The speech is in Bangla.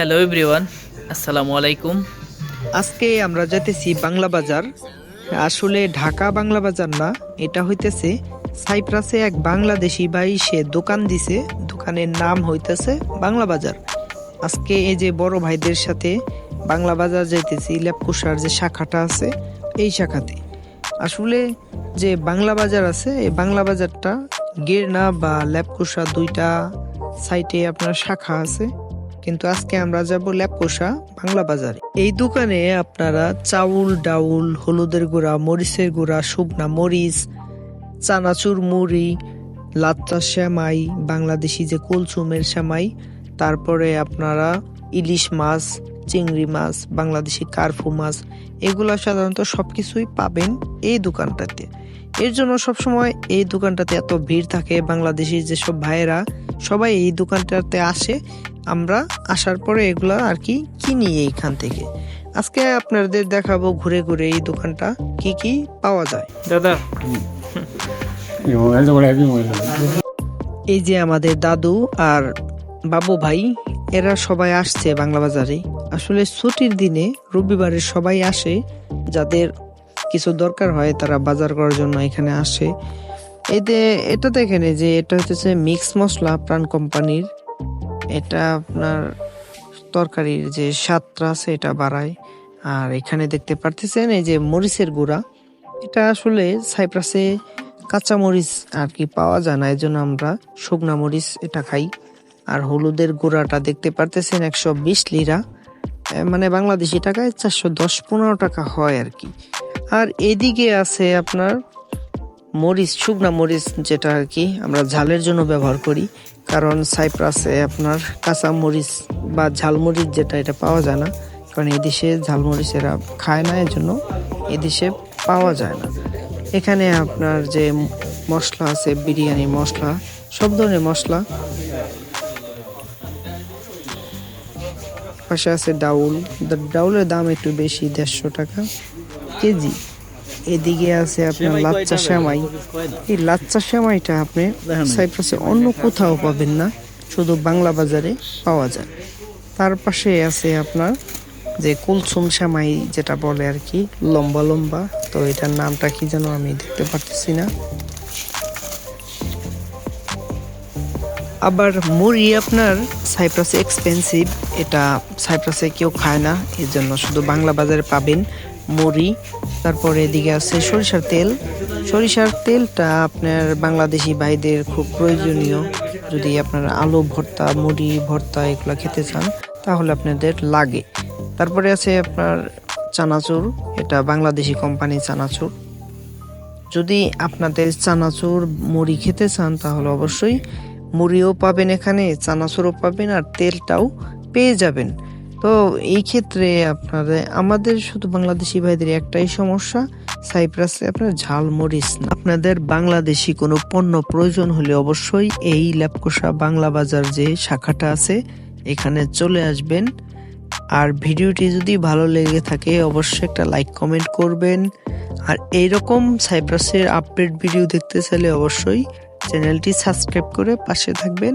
হ্যালো এভরিওয়ান আসসালামু আলাইকুম আজকে আমরা যেতেছি বাংলা বাজার। আসলে ঢাকা বাংলা বাজার না, এটা হইতেছে সাইপ্রাসে এক বাংলাদেশি ভাই সে দোকান দিছে। দোকানের নাম হইতেছে বাংলা বাজার। আজকে এই যে বড় ভাইদের সাথে বাংলা বাজার যাইতেছি ল্যাপকুসার যে শাখাটা আছে, এই শাখাতে। আসলে যে বাংলা বাজার আছে, এই বাংলা বাজারটা গিরনা বা ল্যাপকুসা দুইটা সাইটে আপনার শাখা আছে। কিন্তু আজকে আমরা যাব ল্যাপকোষা বাংলা বাজারে। এই দোকানে আপনারা চাউল, ডাউল, হলুদের গুঁড়া, মরিচের গুঁড়া, শুকনা মরিচ, চানাচুর মুড়ি, লাচ্চা শ্যামাই বাংলাদেশি যে কুলচুমের শ্যামাই তারপরে আপনারা ইলিশ মাছ চিংড়ি মাছ বাংলাদেশি কার্ফু মাছ এগুলো সাধারণত সবকিছুই পাবেন এই দোকানটাতে। এর জন্য সবসময় এই দোকানটাতে এত ভিড় থাকে বাংলাদেশি যেসব ভাইয়েরা সবাই এই দোকানটাতে আসে আমরা আসার পরে এগুলা আর কি কিনি এইখান থেকে। আজকে আপনাদের দেখাবো ঘুরে ঘুরে এই দোকানটা কি কি পাওয়া যায়। দাদা. এই যে আমাদের দাদু আর বাবু ভাই এরা সবাই আসছে বাংলা বাজারে। আসলে ছুটির দিনে রবিবারে সবাই আসে। যাদের কিছু দরকার হয় তারা বাজার করার জন্য এখানে আসে। এতে, এটা দেখেন যে, এটা হচ্ছে মিক্স মশলা প্রাণ কোম্পানির। এটা আপনার তরকারির যে স্বাদটা আছে এটা বাড়ায়। আর এখানে দেখতে পারতেছেন এই যে মরিচের গুঁড়া। এটা আসলে সাইপ্রাসে কাঁচা মরিচ আর কি পাওয়া যায় না এই জন্য আমরা শুকনা মরিচ এটা খাই। আর হলুদের গুঁড়াটা দেখতে পারতেছেন একশো বিশ লিরা। মানে বাংলাদেশি টাকায় চারশো দশ, পনেরো টাকা হয় আর কি। আর এদিকে আছে আপনার মরিচ, শুকনা মরিচ যেটা আর কি আমরা ঝালের জন্য ব্যবহার করি। কারণ সাইপ্রাসে আপনার কাঁচা মরিচ বা ঝালমরিচ যেটা, এটা পাওয়া যায় না। কারণ এদেশে ঝালমরিচ এরা খায় না এর জন্য এদেশে পাওয়া যায় না। এখানে আপনার যে মশলা আছে বিরিয়ানি মশলা, সব ধরনের মশলা পাশে আছে ডাউল। ডাউলের দাম একটু বেশি দেড়শো টাকা কেজি। এদিকে আছে আপনার লাচ্চা শ্যামাই এই লাচ্চা শ্যামাইটা আপনি সাইপ্রাসে অন্য কোথাও পাবেন না শুধু বাংলা বাজারে পাওয়া যায়। তার পাশে আছে আপনার যে কুলসুম শ্যামাই যেটা বলে আর কি লম্বা লম্বা। তো এটার নামটা কি যেন আমি দেখতে পারতেছি না। আবার মুড়ি আপনার সাইপ্রাসে এক্সপেন্সিভ এটা সাইপ্রাসে কেউ খায় না এর জন্য শুধু বাংলা বাজারে পাবেন মুড়ি। তারপরে এদিকে আছে সরিষার তেল। সরিষার তেলটা আপনার বাংলাদেশি ভাইদের খুব প্রয়োজনীয়। যদি আপনারা আলু ভর্তা, মুড়ি ভর্তা এগুলো খেতে চান, তাহলে আপনাদের লাগে। তারপরে আছে আপনার চানাচুর। এটা বাংলাদেশি কোম্পানি চানাচুর। যদি আপনাদের চানাচুর, মুড়ি খেতে চান, তাহলে অবশ্যই মুড়িও পাবেন এখানে, চানাচুরও পাবেন, আর তেলটাও পেয়ে যাবেন। তো এই ক্ষেত্রে আপনাদের, আমাদের শুধু বাংলাদেশি ভাইদের একটাই সমস্যা, সাইপ্রাসে আপনার ঝাল মরিচ না। আপনাদের বাংলাদেশি কোনো পণ্য প্রয়োজন হলে অবশ্যই এই ল্যাপকোষা বাংলা বাজার যে শাখাটা আছে, এখানে চলে আসবেন। আর ভিডিওটি যদি ভালো লেগে থাকে, অবশ্যই একটা লাইক কমেন্ট করবেন। আর এইরকম সাইপ্রাসের আপডেট ভিডিও দেখতে চাইলে অবশ্যই চ্যানেলটি সাবস্ক্রাইব করে পাশে থাকবেন।